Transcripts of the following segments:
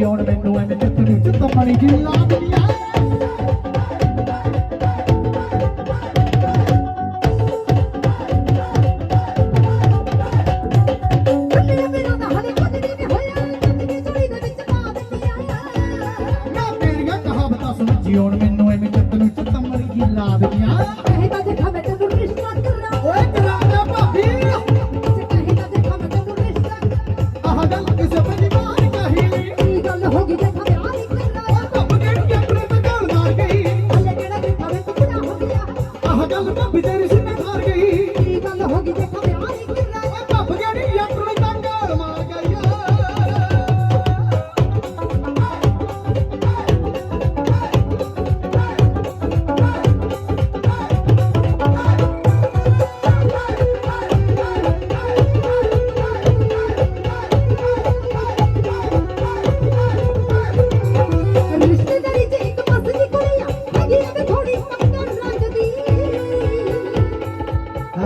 ਦੀ ਆਉਣ ਮੈਨੂੰ ਐਵੇਂ ਜਿੱਤਣੀ ਜਿੱਤ ਮਣੀ ਦੀ ਲਾਦਨੀ ਆ। ਜਿਉਣ ਮੈਨੂੰ ਐਵੇਂ ਚੱਤ ਨੂੰ ਚੱਤ ਮਰੀ ਦੀ ਲਾਦਨੀਆਂ ਕਹੇ ਤਾਂ ਦੇਖਾ ਆਹ ਗੱਲ ਤਾਂ ਬਿਦਰੀ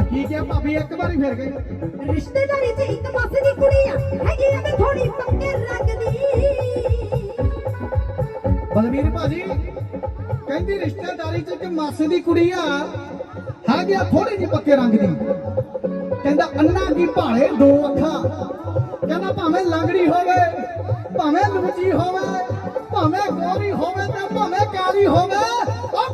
ਠੀਕ ਹੈ ਭਾਬੀ ਇੱਕ ਵਾਰੀ ਫਿਰ ਗਈ ਰਿਸ਼ਤੇਦਾਰੀ 'ਚ ਇੱਕ ਪਾਸੇ ਦੀ ਕੁੜੀ ਆ ਹੈਗੀ ਐ ਤੇ ਥੋੜੀ ਪੱਕੇ ਰੰਗ ਬਲਵੀਰ ਭਾਜੀ ਕਹਿੰਦੀ ਰਿਸ਼ਤੇਦਾਰੀ 'ਚ ਇੱਕ ਮਾਸੇ ਦੀ ਕੁੜੀ ਆ ਹੈਗੀ ਆ ਥੋੜੀ ਜਿਹੀ ਪੱਕੇ ਰੰਗ ਦੀ। ਕਹਿੰਦਾ ਅੰਨਾ ਦੀ ਭਾਲੇ ਦੋ ਅੱਖਾਂ। ਕਹਿੰਦਾ ਭਾਵੇਂ ਲੰਗੜੀ ਹੋਵੇ ਭਾਵੇਂ ਲੁਚੀ ਹੋਵੇ ਭਾਵੇਂ ਗੋਰੀ ਹੋਵੇ ਤੇ ਭਾਵੇਂ ਕਾਲੀ ਹੋਵੇ ਉਹ